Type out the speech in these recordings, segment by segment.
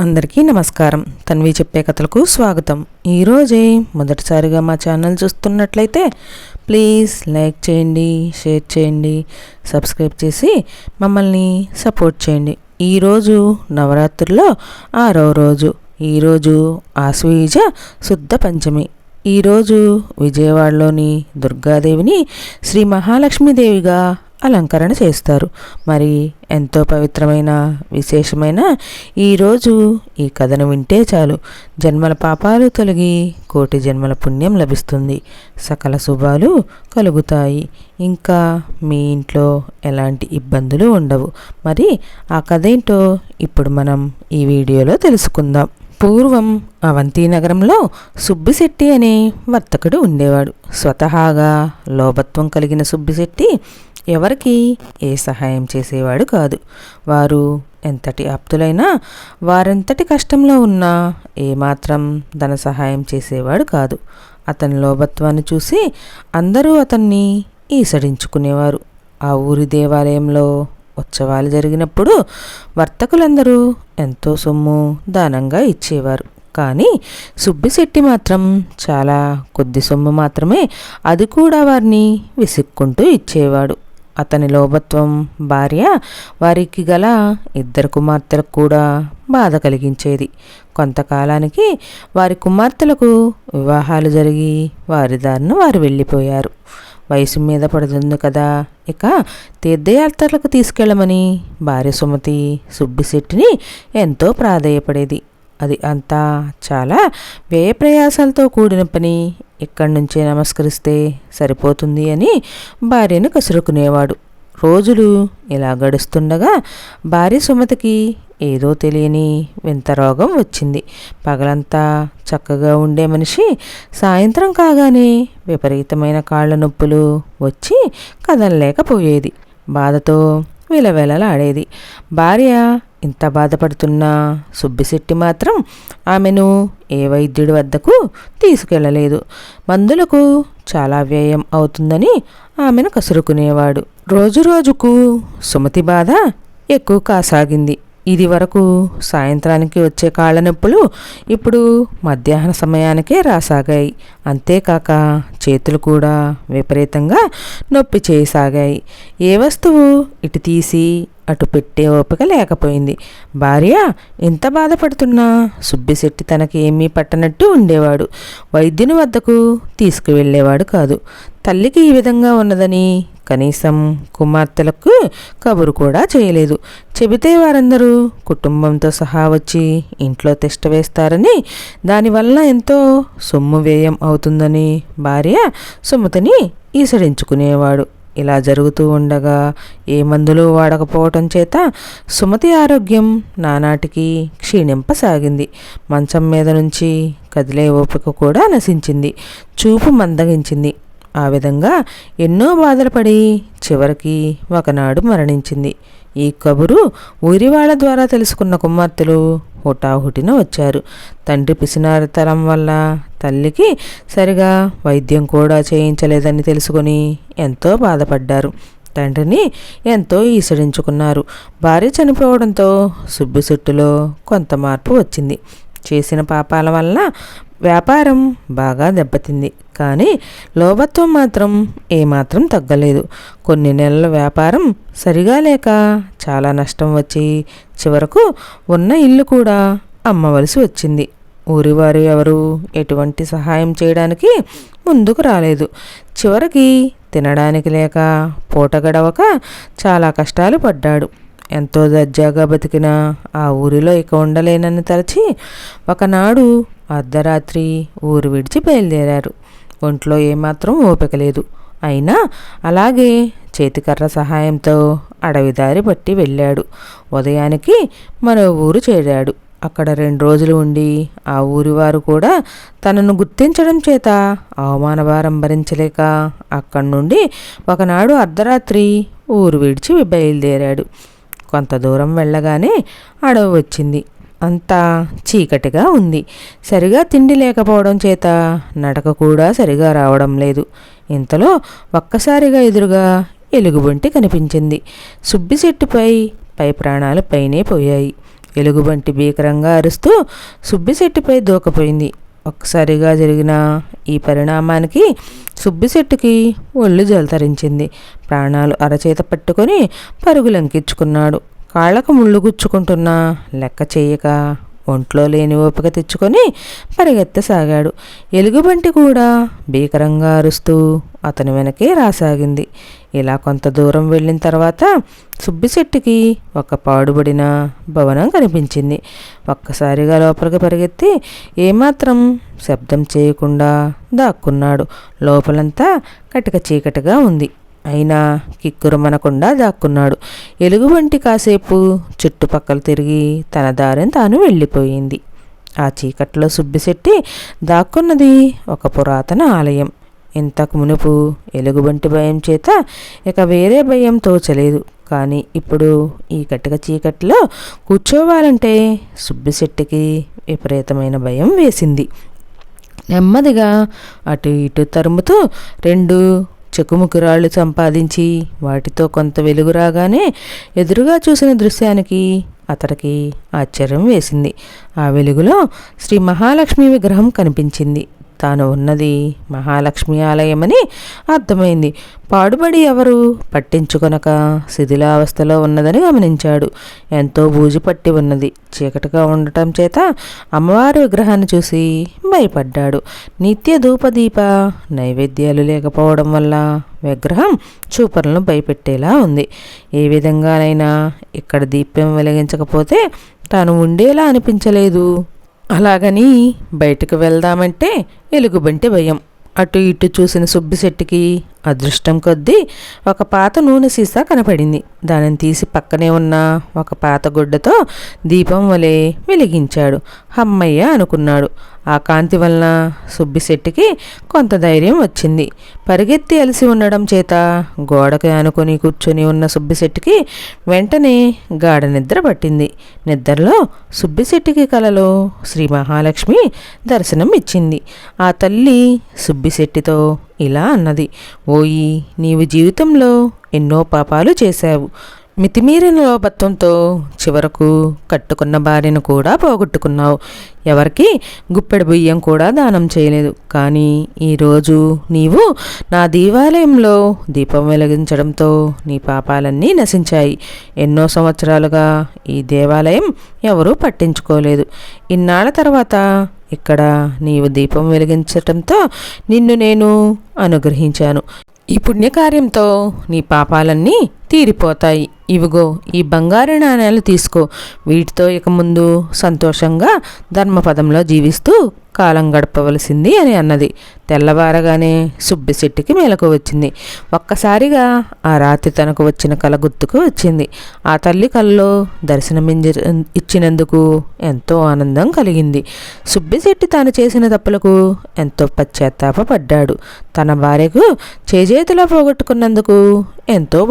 అందరికీ నమస్కారం. తన్వి చెప్పే కథలకు స్వాగతం. ఈరోజే మొదటిసారిగా మా ఛానల్ చూస్తున్నట్లయితే ప్లీజ్ లైక్ చేయండి షేర్ చేయండి సబ్స్క్రైబ్ చేసి మమ్మల్ని సపోర్ట్ చేయండి. ఈరోజు నవరాత్రుల్లో ఆరవ రోజు. ఈరోజు ఆశ్వీజ శుద్ధ పంచమి. ఈరోజు విజయవాడలోని దుర్గాదేవిని శ్రీ మహాలక్ష్మీదేవిగా అలంకరణ చేస్తారు. మరి ఎంతో పవిత్రమైన విశేషమైన ఈరోజు ఈ కథను వింటే చాలు. జన్మల పాపాలు తొలగి కోటి జన్మల పుణ్యం లభిస్తుంది. సకల శుభాలు కలుగుతాయి. ఇంకా మీ ఇంట్లో ఎలాంటి ఇబ్బందులు ఉండవు. మరి ఆ కథ ఏంటో ఇప్పుడు మనం ఈ వీడియోలో తెలుసుకుందాం. పూర్వం అవంతి నగరంలో సుబ్బిశెట్టి అనే వర్తకుడు ఉండేవాడు. స్వతహాగా లోభత్వం కలిగిన సుబ్బిశెట్టి ఎవరికి ఏ సహాయం చేసేవాడు కాదు. వారు ఎంతటి ఆప్తులైనా వారెంతటి కష్టంలో ఉన్నా ఏమాత్రం ధన సహాయం చేసేవాడు కాదు. అతని లోభత్వాన్ని చూసి అందరూ అతన్ని ఈసడించుకునేవారు. ఆ ఊరి దేవాలయంలో ఉత్సవాలు జరిగినప్పుడు వర్తకులందరూ ఎంతో సొమ్ము దానంగా ఇచ్చేవారు. కానీ సుబ్బిశెట్టి మాత్రం చాలా కొద్ది సొమ్ము మాత్రమే అది కూడా వారిని విసుక్కుంటూ ఇచ్చేవాడు. అతని లోభత్వం భార్య వారికి గల ఇద్దరు కుమార్తెలకు కూడా బాధ కలిగించేది. కొంతకాలానికి వారి కుమార్తెలకు వివాహాలు జరిగి వారి దారిన వారు వెళ్ళిపోయారు. వయసు మీద పడుతుంది కదా ఇక తీర్థయాత్రలకు తీసుకెళ్ళమని భార్య సుమతి సుబ్బిశెట్టిని ఎంతో ప్రాధేయపడేది. అది అంతా చాలా వ్యయ ప్రయాసాలతో కూడిన పని ఇక్కడి నుంచే నమస్కరిస్తే సరిపోతుంది అని భార్యను కసురుకునేవాడు. రోజులు ఇలా గడుస్తుండగా భార్య సుమతికి ఏదో తెలియని వింత రోగం వచ్చింది. పగలంతా చక్కగా ఉండే మనిషి సాయంత్రం కాగానే విపరీతమైన కాళ్ళ నొప్పులు వచ్చి కదలలేకపోయేది. బాధతో విలవెలలాడేది. భార్య ఇంత బాధపడుతున్న? సుబ్బిశెట్టి మాత్రం ఆమెను ఏ వైద్యుడి వద్దకు తీసుకెళ్ళలేదు మందులకు చాలా వ్యయం అవుతుందని ఆమెను కసురుకునేవాడు. రోజు రోజుకు సుమతి బాధ ఎక్కువ కాసాగింది. ఇది వరకు సాయంత్రానికి వచ్చే కాళ్ళ నొప్పులు ఇప్పుడు మధ్యాహ్న సమయానికే రాసాగాయి. అంతేకాక చేతులు కూడా విపరీతంగా నొప్పి చేయసాగాయి ఏ వస్తువు ఇటు తీసి అటు పెట్టే ఓపిక లేకపోయింది. భార్య ఎంత బాధపడుతున్నా? సుబ్బిశెట్టి తనకి ఏమీ పట్టనట్టు ఉండేవాడు. వైద్యుని వద్దకు తీసుకువెళ్ళేవాడు కాదు. తల్లికి ఈ విధంగా ఉన్నదని కనీసం కుమార్తెలకు కబురు కూడా చేయలేదు. చెబితే వారందరూ కుటుంబంతో సహా వచ్చి ఇంట్లో తిష్ట వేస్తారని దానివల్ల ఎంతో సొమ్ము వ్యయం అవుతుందని భార్య సుమతిని ఈసడించుకునేవాడు. ఇలా జరుగుతూ ఉండగా ఏ మందులు వాడకపోవటం చేత సుమతి ఆరోగ్యం నానాటికి క్షీణింపసాగింది. మంచం మీద నుంచి కదిలే ఓపిక కూడా నశించింది. చూపు మందగించింది. ఆ విధంగా ఎన్నో బాధలు పడి చివరికి ఒకనాడు మరణించింది. ఈ కబురు ఊరివాళ్ళ ద్వారా తెలుసుకున్న కుమార్తెలు హుటాహుటిన వచ్చారు. తండ్రి పిసినారితనం వల్ల తల్లికి సరిగా వైద్యం కూడా చేయించలేదని తెలుసుకొని ఎంతో బాధపడ్డారు. తండ్రిని ఎంతో ఈసడించుకున్నారు. భార్య చనిపోవడంతో సుబ్బిసుట్టులో కొంత మార్పు వచ్చింది. చేసిన పాపాల వల్ల వ్యాపారం బాగా దెబ్బతింది. కానీ లోభత్వం మాత్రం ఏమాత్రం తగ్గలేదు. కొన్ని నెలల వ్యాపారం సరిగా లేక చాలా నష్టం వచ్చి చివరకు ఉన్న ఇల్లు కూడా అమ్మవలసి వచ్చింది. ఊరివారు ఎవరు ఎటువంటి సహాయం చేయడానికి ముందుకు రాలేదు. చివరికి తినడానికి లేక పూట గడవక చాలా కష్టాలు పడ్డాడు. ఎంతో దర్జాగా బతికిన ఆ ఊరిలో ఇక ఉండలేనని తలచి ఒకనాడు అర్ధరాత్రి ఊరు విడిచి బయలుదేరారు. ఒంట్లో ఏమాత్రం ఓపిక లేదు. అయినా అలాగే చేతికర్ర సహాయంతో అడవిదారి పట్టి వెళ్ళాడు. ఉదయానికి మరో ఊరు చేరాడు. అక్కడ రెండు రోజులు ఉండి ఆ ఊరి వారు కూడా తనను గుర్తించడం చేత అవమానభారం భరించలేక అక్కడి నుండి ఒకనాడు అర్ధరాత్రి ఊరు విడిచి బయలుదేరాడు. కొంత దూరం వెళ్ళగానే అడవి వచ్చింది. అంతా చీకటిగా ఉంది. సరిగా తిండి లేకపోవడం చేత నడక కూడా సరిగా రావడం లేదు. ఇంతలో ఒక్కసారిగా ఎదురుగా ఎలుగుబంటి కనిపించింది. సుబ్బిశెట్టిపై పై ప్రాణాలు పైనే పోయాయి. ఎలుగుబంటి భీకరంగా అరుస్తూ సుబ్బిశెట్టిపై దూకపోయింది. ఒక్కసారిగా జరిగిన ఈ పరిణామానికి సుబ్బిశెట్టుకి ఒళ్ళు జలతరించింది. ప్రాణాలు అరచేత పట్టుకొని పరుగులంకించుకున్నాడు కాళ్ళకు ముళ్ళు గుచ్చుకుంటున్నా లెక్క చేయక ఒంట్లో లేని ఓపిక తెచ్చుకొని పరిగెత్తసాగాడు. ఎలుగుబంటి కూడా భీకరంగా అరుస్తూ అతని వెనకే రాసాగింది. ఇలా కొంత దూరం వెళ్ళిన తర్వాత సుబ్బిశెట్టికి ఒక పాడుబడిన భవనం కనిపించింది. ఒక్కసారిగా లోపలికి పరిగెత్తి ఏమాత్రం శబ్దం చేయకుండా దాక్కున్నాడు. లోపలంతా కటిక చీకటిగా ఉంది. అయినా కిక్కురుమనకుండా దాక్కున్నాడు. ఎలుగుబంటి కాసేపు చుట్టుపక్కల తిరిగి తన దారిని తాను వెళ్ళిపోయింది. ఆ చీకట్లో సుబ్బిశెట్టి దాక్కున్నది ఒక పురాతన ఆలయం. ఇంతకు మునుపు ఎలుగుబంటి భయం చేత ఇక వేరే భయం తోచలేదు. కానీ ఇప్పుడు ఈ కటిక చీకట్లో కూర్చోవాలంటే సుబ్బిశెట్టికి విపరీతమైన భయం వేసింది. నెమ్మదిగా అటు ఇటు తరుముతూ రెండు చెకుముకురాళ్ళు సంపాదించి వాటితో కొంత వెలుగు రాగానే ఎదురుగా చూసిన దృశ్యానికి అతడికి ఆశ్చర్యం వేసింది. ఆ వెలుగులో శ్రీ మహాలక్ష్మి విగ్రహం కనిపించింది. తాను ఉన్నది మహాలక్ష్మి ఆలయమని అర్థమైంది. పాడుబడి ఎవరు? పట్టించుకొనక శిథిలావస్థలో ఉన్నదని గమనించాడు. ఎంతో బూజు పట్టి ఉన్నది. చీకటిగా ఉండటం చేత అమ్మవారి విగ్రహాన్ని చూసి భయపడ్డాడు. నిత్య ధూపదీప నైవేద్యాలు లేకపోవడం వల్ల విగ్రహం చూపరులను భయపెట్టేలా ఉంది. ఏ విధంగానైనా ఇక్కడ దీపం వెలిగించకపోతే తాను ఉండేలా అనిపించలేదు. అలాగని బయటకు వెళ్దామంటే ఎలుగుబంటి భయం. అటు ఇటు చూసిన సుబ్బిశెట్టికి అదృష్టం కొద్దీ ఒక పాత నూనె సీసా కనపడింది. దానిని తీసి పక్కనే ఉన్న ఒక పాత గుడ్డతో దీపం వలె వెలిగించాడు. హమ్మయ్య అనుకున్నాడు. ఆ కాంతి వలన సుబ్బిశెట్టికి కొంత ధైర్యం వచ్చింది. పరిగెత్తి అలసి ఉండడం చేత గోడకి ఆనుకొని కూర్చొని ఉన్న సుబ్బిశెట్టికి వెంటనే గాఢ నిద్ర పట్టింది. నిద్రలో సుబ్బిశెట్టికి కలలో శ్రీ మహాలక్ష్మి దర్శనం ఇచ్చింది. ఆ తల్లి సుబ్బిశెట్టితో ఇలా అన్నది ఓయి నీవు జీవితంలో ఎన్నో పాపాలు చేశావు. మితిమీరిన లోపత్వంతో చివరకు కట్టుకున్న భార్యను కూడా పోగొట్టుకున్నావు. ఎవరికి గుప్పెడు బియ్యం కూడా దానం చేయలేదు. కానీ ఈరోజు నీవు నా దేవాలయంలో దీపం వెలిగించడంతో నీ పాపాలన్నీ నశించాయి. ఎన్నో సంవత్సరాలుగా ఈ దేవాలయం ఎవరూ పట్టించుకోలేదు. ఇన్నాళ్ళ తర్వాత ఇక్కడ నీవు దీపం వెలిగించటంతో నిన్ను నేను అనుగ్రహించాను. ఈ పుణ్యకార్యంతో నీ పాపాలన్నీ తీరిపోతాయి. ఇవిగో ఈ బంగారు నాణేలు తీసుకో. వీటితో ఇక ముందు సంతోషంగా ధర్మపదంలో జీవిస్తూ కాలం గడపవలసింది అని అన్నది. తెల్లవారగానే సుబ్బిశెట్టికి మేలకు వచ్చింది. ఒక్కసారిగా ఆ రాత్రి తనకు వచ్చిన కల గుర్తుకు వచ్చింది. ఆ తల్లి కల్లో దర్శనమింజ ఇచ్చినందుకు ఎంతో ఆనందం కలిగింది. సుబ్బిశెట్టి తాను చేసిన తప్పులకు ఎంతో పశ్చాత్తాపడ్డాడు తన భార్యకు చేజేతిలో పోగొట్టుకున్నందుకు ఎంతో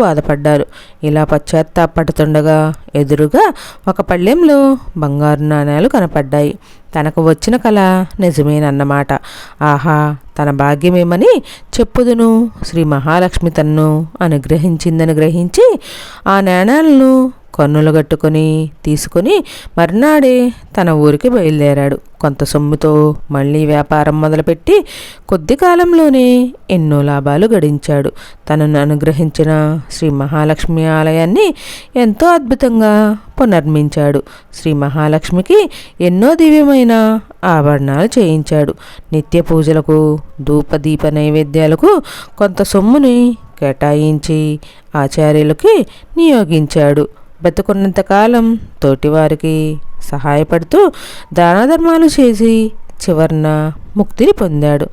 పడ్డారు. ఇలా పశ్చాత్తాపడుతుండగా ఎదురుగా ఒక పళ్ళెంలో బంగారు నాణేలు కనపడ్డాయి. తనకు వచ్చిన కళ నిజమేనన్నమాట. ఆహా తన భాగ్యమేమని చెప్పుదును. శ్రీ మహాలక్ష్మి తన్ను అనుగ్రహించిందని గ్రహించి ఆ నాణాలను కన్నులు కట్టుకొని తీసుకొని మర్నాడే తన ఊరికి బయలుదేరాడు. కొంత సొమ్ముతో మళ్ళీ వ్యాపారం మొదలుపెట్టి కొద్ది కాలంలోనే ఎన్నో లాభాలు గడించాడు. తనను అనుగ్రహించిన శ్రీ మహాలక్ష్మి ఆలయాన్ని ఎంతో అద్భుతంగా పునర్మించాడు. శ్రీ మహాలక్ష్మికి ఎన్నో దివ్యమైన ఆభరణాలు చేయించాడు. నిత్య పూజలకు ధూపదీప నైవేద్యాలకు కొంత సొమ్ముని కేటాయించి ఆచార్యులకి నియోగించాడు. బతుకున్నంతకాలం తోటివారికి సహాయపడుతూ దాన ధర్మాలు చేసి చివరన ముక్తిని పొందాడు.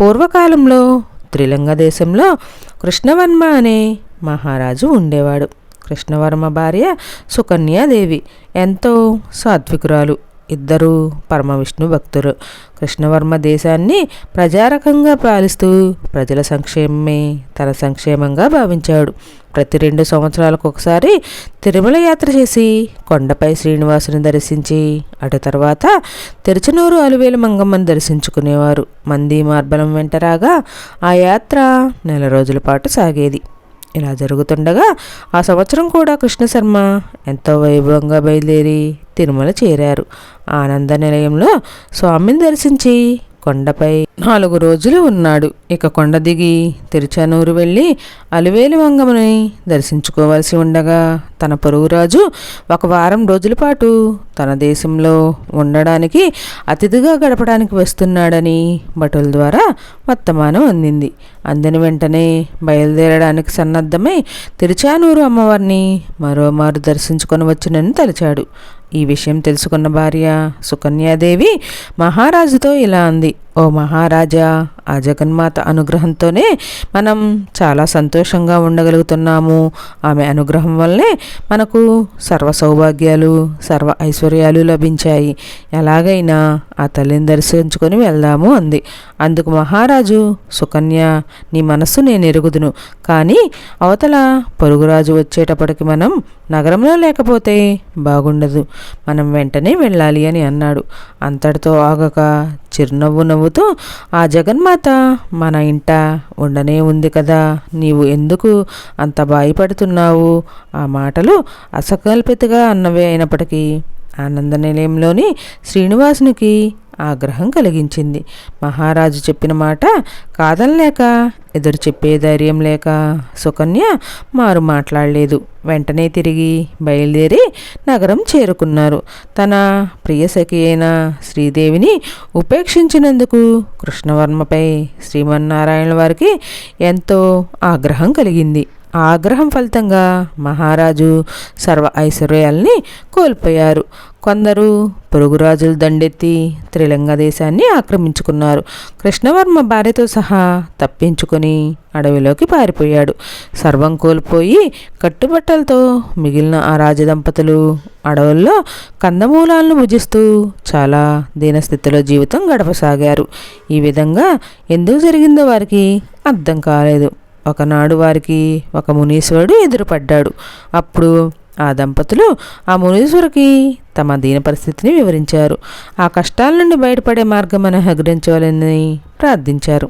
పూర్వకాలంలో త్రిలంగ దేశంలో కృష్ణవర్మ అనే మహారాజు ఉండేవాడు. కృష్ణవర్మ భార్య సుకన్యాదేవి ఎంతో సాత్వికురాలు. ఇద్దరు పరమ విష్ణు భక్తులు. కృష్ణవర్మ దేశాన్ని ప్రజారకంగా పాలిస్తూ ప్రజల సంక్షేమమే తన సంక్షేమంగా భావించాడు. ప్రతి రెండు సంవత్సరాలకు ఒకసారి తిరుమల యాత్ర చేసి కొండపై శ్రీనివాసుని దర్శించి అటు తర్వాత తిరుచనూరు అలువేలు మంగమ్మని దర్శించుకునేవారు. మంది మార్బలం వెంట రాగా ఆ యాత్ర నెల రోజుల పాటు సాగేది. ఇలా జరుగుతుండగా ఆ సంవత్సరం కూడా కృష్ణశర్మ ఎంతో వైభవంగా బయలుదేరి తిరుమల చేరారు. ఆనంద నిలయంలో స్వామిని దర్శించి కొండపై నాలుగు రోజులు ఉన్నాడు. ఇక కొండ దిగి తిరుచానూరు వెళ్ళి అలివేలు వంగముని దర్శించుకోవాల్సి ఉండగా తన పొరుగురాజు ఒక వారం రోజుల పాటు తన దేశంలో ఉండడానికి అతిథిగా గడపడానికి వస్తున్నాడని భటుల ద్వారా వర్తమానం అందింది. అందిన వెంటనే బయలుదేరడానికి సన్నద్ధమై తిరుచానూరు అమ్మవారిని మరోమారు దర్శించుకొని వచ్చినని తలిచాడు. ఈ విషయం తెలుసుకున్న భార్య సుకన్యాదేవి మహారాజుతో ఇలా అంది. ఓ మహారాజా ఆ జగన్మాత అనుగ్రహంతోనే మనం చాలా సంతోషంగా ఉండగలుగుతున్నాము. ఆమె అనుగ్రహం వల్లే మనకు సర్వ సౌభాగ్యాలు సర్వ ఐశ్వర్యాలు లభించాయి. ఎలాగైనా ఆ తల్లిని దర్శించుకొని వెళ్దాము అంది. అందుకు మహారాజు సుకన్య నీ మనస్సు నేను ఎరుగుదును. కానీ అవతల పొరుగురాజు వచ్చేటప్పటికి మనం నగరంలో లేకపోతే బాగుండదు. మనం వెంటనే వెళ్ళాలి అని అన్నాడు. అంతటితో ఆగక చిరునవ్వు నవ్వు నవ్వుతూ ఆ జగన్మాత మన ఇంట ఉండనే ఉంది కదా నీవు ఎందుకు అంత భయపడుతున్నావు ఆ మాటలు అసకల్పితగా అన్నవే అయినప్పటికీ ఆనంద నిలయంలోని శ్రీనివాసునికి ఆగ్రహం కలిగించింది. మహారాజు చెప్పిన మాట కాదనలేక ఎదురు చెప్పే ధైర్యం లేక సుకన్య మారు మాట్లాడలేదు. వెంటనే తిరిగి బయలుదేరి నగరం చేరుకున్నారు. తన ప్రియసఖి అయిన శ్రీదేవిని ఉపేక్షించినందుకు కృష్ణవర్మపై శ్రీమన్నారాయణ వారికి ఎంతో ఆగ్రహం కలిగింది. ఆగ్రహం ఫలితంగా మహారాజు సర్వ ఐశ్వర్యాల్ని కోల్పోయారు. కొందరు పొరుగురాజులు దండెత్తి త్రిలంగ దేశాన్ని ఆక్రమించుకున్నారు. కృష్ణవర్మ భార్యతో సహా తప్పించుకొని అడవిలోకి పారిపోయాడు. సర్వం కోల్పోయి కట్టుబట్టలతో మిగిలిన ఆ రాజదంపతులు అడవుల్లో కందమూలాలను భుజిస్తూ చాలా దీనస్థితిలో జీవితం గడపసాగారు. ఈ విధంగా ఎందుకు జరిగిందో వారికి అర్థం కాలేదు. ఒకనాడు వారికి ఒక మునీశ్వరుడు ఎదురుపడ్డాడు. అప్పుడు ఆ దంపతులు ఆ మునీశ్వరుకి తమ దీన పరిస్థితిని వివరించారు. ఆ కష్టాల నుండి బయటపడే మార్గం మనం ప్రార్థించారు.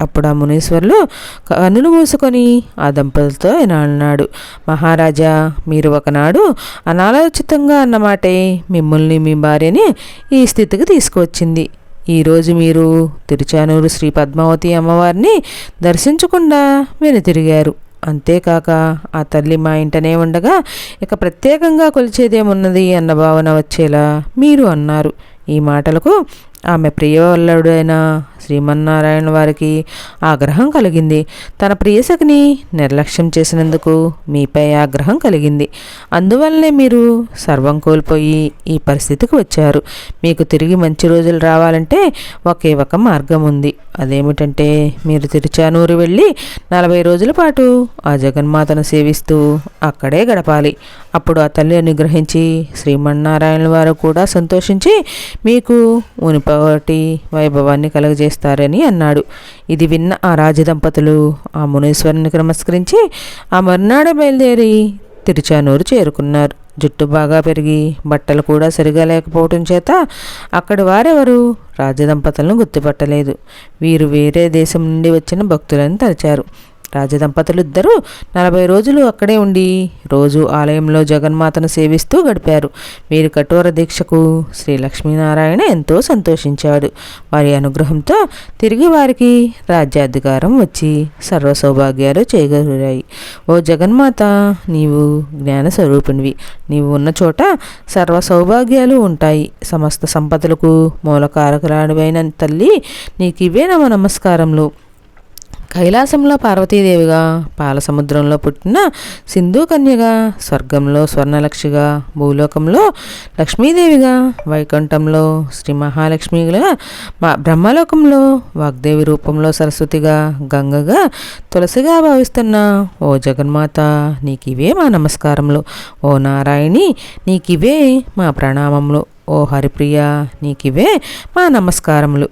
అప్పుడు ఆ మునీశ్వరులు కన్నులు మూసుకొని ఆ దంపతులతో ఇలా అన్నాడు మహారాజా మీరు ఒకనాడు అనాలోచితంగా అన్నమాటే మిమ్మల్ని మీ భార్యని ఈ స్థితికి తీసుకువచ్చింది. ఈరోజు మీరు తిరుచానూరు శ్రీ పద్మావతి అమ్మవారిని దర్శించకుండా వెనుతిరిగారు. అంతేకాక ఆ తల్లి మా ఇంటనే ఉండగా ఇక ప్రత్యేకంగా కొలిచేదేమున్నది అన్న భావన వచ్చేలా మీరు అన్నారు. ఈ మాటలకు ఆమె ప్రియవల్లుడైన శ్రీమన్నారాయణ వారికి ఆగ్రహం కలిగింది. తన ప్రియసఖిని నిర్లక్ష్యం చేసినందుకు మీపై ఆగ్రహం కలిగింది. అందువల్లనే మీరు సర్వం కోల్పోయి ఈ పరిస్థితికి వచ్చారు. మీకు తిరిగి మంచి రోజులు రావాలంటే ఒకే ఒక మార్గం ఉంది. అదేమిటంటే మీరు తిరుచానూరు వెళ్ళి నలభై రోజుల పాటు ఆ జగన్మాతను సేవిస్తూ అక్కడే గడపాలి. అప్పుడు ఆ తల్లి అనుగ్రహించి శ్రీమన్నారాయణ వారు కూడా సంతోషించి మీకు ఉనిపటి వైభవాన్ని చేస్తారని అన్నాడు. ఇది విన్న ఆ రాజదంపతులు ఆ మునీశ్వరుని నమస్కరించి ఆ మర్నాడు బయలుదేరి తిరుచానూరు చేరుకున్నారు. జుట్టు బాగా పెరిగి బట్టలు కూడా సరిగా లేకపోవటం చేత అక్కడి వారెవరు రాజదంపతులను గుర్తుపట్టలేదు. వీరు వేరే దేశం నుండి వచ్చిన భక్తులని తలిచారు రాజదంపతులు ఇద్దరూ నలభై రోజులు అక్కడే ఉండి రోజు ఆలయంలో జగన్మాతను సేవిస్తూ గడిపారు. వీరి కఠోర దీక్షకు శ్రీ లక్ష్మీనారాయణ ఎంతో సంతోషించాడు. వారి అనుగ్రహంతో తిరిగి వారికి రాజ్యాధికారం వచ్చి సర్వ సౌభాగ్యాలు చేయగలిగాయి ఓ జగన్మాత నీవు జ్ఞాన స్వరూపిణివి నీవు ఉన్న చోట సర్వ సౌభాగ్యాలు ఉంటాయి. సమస్త సంపదలకు మూలకారకురాడివైన తల్లి నీకు ఇవే నమ నమస్కారములు కైలాసంలో పార్వతీదేవిగా పాలసముద్రంలో పుట్టిన సింధు కన్యగా స్వర్గంలో స్వర్ణలక్ష్మిగా భూలోకంలో లక్ష్మీదేవిగా వైకుంఠంలో శ్రీ మహాలక్ష్మిగా మా బ్రహ్మలోకంలో వాగ్దేవి రూపంలో సరస్వతిగా గంగగా తులసిగా భావిస్తున్న ఓ జగన్మాత నీకివే మా నమస్కారములు. ఓ నారాయణి నీకివే మా ప్రణామములు. ఓ హరిప్రియ నీకివే మా నమస్కారములు.